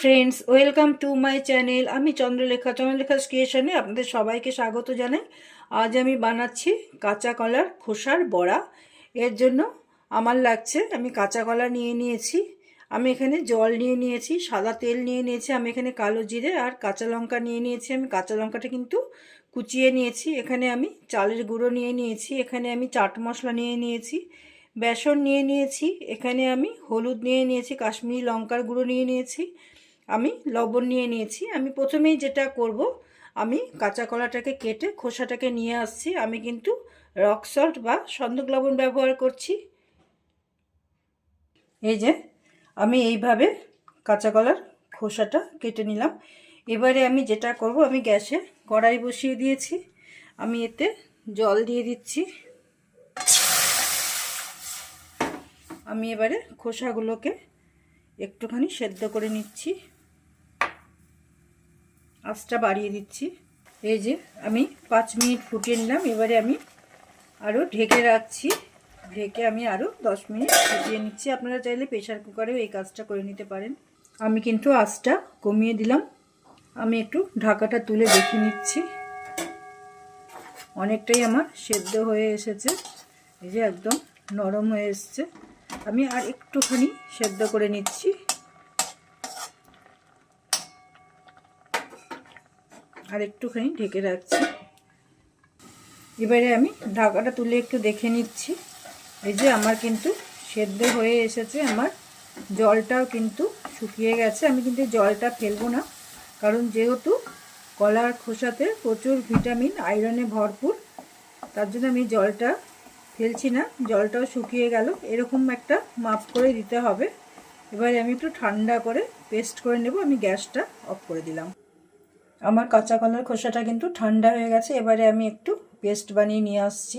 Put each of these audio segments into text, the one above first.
Friends welcome to my channel আমি চন্দ্রলেখা চন্দ্রলেখা ক্রিয়েশনে আপনাদের সবাইকে স্বাগত জানাই। আজ আমি বানাচ্ছি কাঁচা কলার খোসার বড়া। এর জন্য আমার লাগছে, আমি কাঁচা কলা নিয়ে নিয়েছি। আমি এখানে জল নিয়ে নিয়েছি, সাদা তেল নিয়ে নিয়েছি, আমি এখানে কালো জিরে আর কাঁচা লঙ্কা নিয়ে নিয়েছি। আমি কাঁচা লঙ্কাটা কিন্তু কুচিয়ে নিয়েছি। এখানে আমি চালের গুঁড়ো নিয়ে নিয়েছি, এখানে আমি চাট মশলা নিয়ে নিয়েছি, বেসন নিয়ে নিয়েছি, এখানে আমি হলুদ নিয়ে নিয়েছি, কাশ্মীরি লঙ্কার গুঁড়ো নিয়ে নিয়েছি। আমি লবণ নিয়ে নিয়েছি। আমি প্রথমেই যেটা করব, আমি কাঁচা কলাটাকে কেটে খোসাটাকে নিয়ে আসছি। আমি কিন্তু রক সল্ট বা সন্দক লবণ ব্যবহার করছি। এই যে, আমি এইভাবে কাঁচা কলার খোসাটা কেটে নিলাম। এবারে আমি যেটা করব, আমি গ্যাসে কড়াই বসিয়ে দিয়েছি। আমি এতে জল দিয়ে দিচ্ছি। আমি এবারে খোসাগুলোকে একটুখানি সেদ্ধ করে নিচ্ছি। আঁচটা বাড়িয়ে দিচ্ছি। এই যে আমি পাঁচ মিনিট ফুটিয়ে নিলাম। এবারে আমি আরও ঢেকে রাখছি। ঢেকে আমি আরও দশ মিনিট ফুটিয়ে নিচ্ছি। আপনারা চাইলে প্রেশার কুকারেও এই কাজটা করে নিতে পারেন। আমি কিন্তু আঁচটা কমিয়ে দিলাম। আমি একটু ঢাকাটা তুলে দেখে নিচ্ছি। অনেকটাই আমার সেদ্ধ হয়ে এসেছে। এই যে একদম নরম হয়ে এসছে। আমি আর একটুখানি সেদ্ধ করে নিচ্ছি। আর একটুখানি ঢেকে রাখছি। এবারে আমি ঢাকাটা তুলে একটু দেখে নিচ্ছি। এই যে আমার কিন্তু সেদ্ধ হয়ে এসেছে, আমার জলটাও কিন্তু শুকিয়ে গেছে। আমি কিন্তু জলটা ফেলব না, কারণ যেহেতু কলার খোসাতে প্রচুর ভিটামিন, আয়রনে ভরপুর, তার জন্য আমি জলটা ফেলছি না। জলটাও শুকিয়ে গেল, এরকম একটা মাপ করে দিতে হবে। এবারে আমি একটু ঠান্ডা করে পেস্ট করে নেব, আমি গ্যাসটা অফ করে দিলাম। আমার কাঁচা কলার খোসাটা কিন্তু ঠান্ডা হয়ে গেছে, এবারে আমি একটু পেস্ট বানিয়ে নিয়ে আসছি।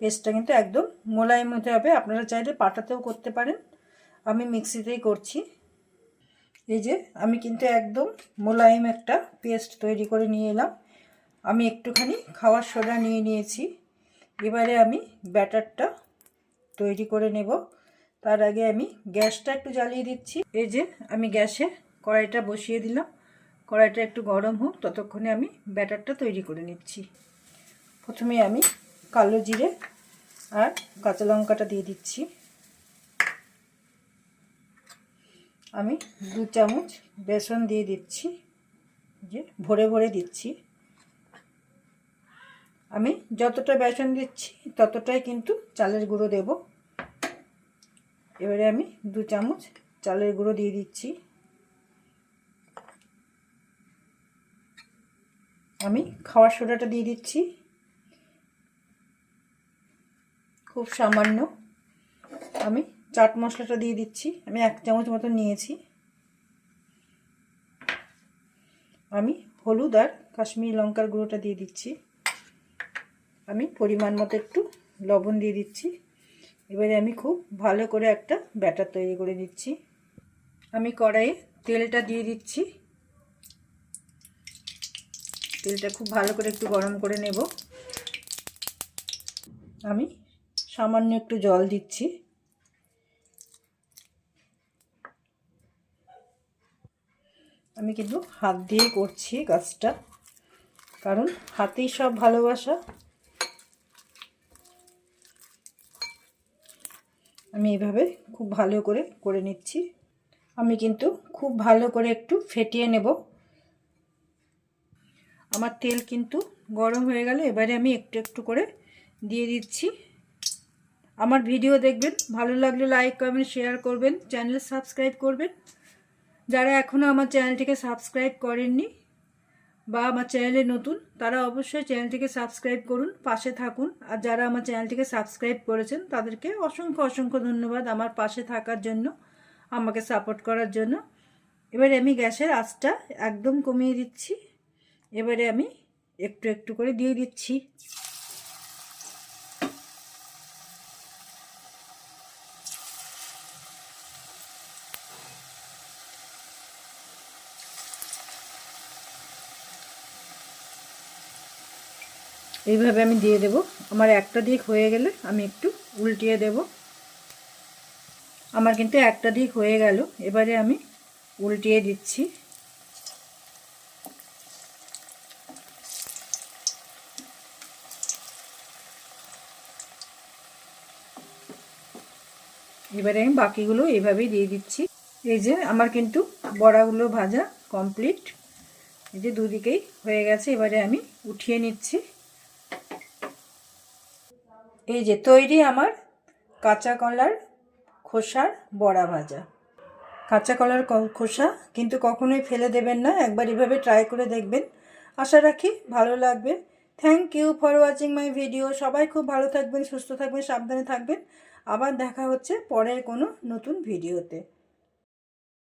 পেস্টটা কিন্তু একদম মোলায়েম হতে হবে, আপনারা চাইলে পাটাতেও করতে পারেন। আমি মিক্সিতেই করছি। এই যে আমি কিন্তু একদম মোলায়েম একটা পেস্ট তৈরি করে নিয়ে এলাম। আমি একটুখানি খাওয়ার সোডা নিয়ে নিয়েছি। এবারে আমি ব্যাটারটা তৈরি করে নেব। তার আগে আমি গ্যাসটা একটু জ্বালিয়ে দিচ্ছি। এই যে আমি গ্যাসে কড়াইটা বসিয়ে দিলাম। কড়াইটা একটু গরম হোক, ততক্ষণে আমি ব্যাটারটা তৈরি করে নিচ্ছি। প্রথমে আমি কালো জিরে আর কাঁচা লঙ্কাটা দিয়ে দিচ্ছি। আমি দু চামচ বেসন দিয়ে দিচ্ছি, যে ভরে ভরে দিচ্ছি। আমি যতটা বেসন দিচ্ছি, ততটাই কিন্তু চালের গুঁড়ো দেব। এবারে আমি দু চামচ চালের গুঁড়ো দিয়ে দিচ্ছি। আমি খাওয়ার সোডাটা দিয়ে দিচ্ছি। খুব সামান্য। আমি চাট মশলাটা দিয়ে দিচ্ছি। আমি এক চামচ মতো নিয়েছি। আমি হলুদ আর কাশ্মীরি লঙ্কার গুঁড়োটা দিয়ে দিচ্ছি। আমি পরিমাণ মতো একটু লবণ দিয়ে দিচ্ছি। এবারে আমি খুব ভালো করে একটা ব্যাটার তৈরি করে দিচ্ছি আমি কড়াইয়ে তেলটা দিয়ে দিচ্ছি। তেলটা খুব ভালো করে একটু গরম করে নেব। আমি সামান্য একটু জল দিচ্ছি। আমি কিন্তু হাত দিয়ে করছি কাজটা, কারণ হাতেই সব ভালোবাসা। আমি এভাবে খুব ভালো করে করে নিচ্ছি। আমি কিন্তু খুব ভালো করে একটু ফেটিয়ে নেব। আমার তেল কিন্তু গরম হয়ে গেল এবারে আমি একটু একটু করে দিয়ে দিচ্ছি। আমার ভিডিও দেখবেন, ভালো লাগলে লাইক কমেন্ট শেয়ার করবেন চ্যানেল সাবস্ক্রাইব করবেন। যারা এখনও আমার চ্যানেলটিকে সাবস্ক্রাইব করেননি বা আমার চ্যানেলে নতুন, তারা অবশ্যই চ্যানেলটিকে সাবস্ক্রাইব করুন, পাশে থাকুন। আর যারা আমার চ্যানেলটিকে সাবস্ক্রাইব করেছেন, তাদেরকে অসংখ্য অসংখ্য ধন্যবাদ আমার পাশে থাকার জন্য, আমাকে সাপোর্ট করার জন্য। এবারে আমি গ্যাসের আঁচটা একদম কমিয়ে দিচ্ছি। এবারে আমি একটু একটু করে দিয়ে দিচ্ছি। এইভাবে আমি দিয়ে দেব। আমার একটা দিক হয়ে গেলে আমি একটু উল্টিয়ে দেব। আমার কিন্তু একটা দিক হয়ে গেল। এবারে আমি উল্টিয়ে দিচ্ছি। এবারে আমি বাকিগুলো এইভাবেই দিয়ে দিচ্ছি। এই যে আমার কিন্তু বড়াগুলো ভাজা কমপ্লিট এই যে দুদিকেই হয়ে গেছে, এবারে আমি উঠিয়ে নিচ্ছি। এই যে তৈরি আমার কাঁচা কলার খোসার বড়া ভাজা। কাঁচা কলার খোসা কিন্তু কখনোই ফেলে দেবেন না, একবার এভাবে ট্রাই করে দেখবেন। আশা রাখি ভালো লাগবে। Thank you for watching my video সবাই খুব ভালো থাকবেন, সুস্থ থাকবেন, সাবধানে থাকবেন। আবার দেখা হচ্ছে পরের কোনো নতুন ভিডিওতে।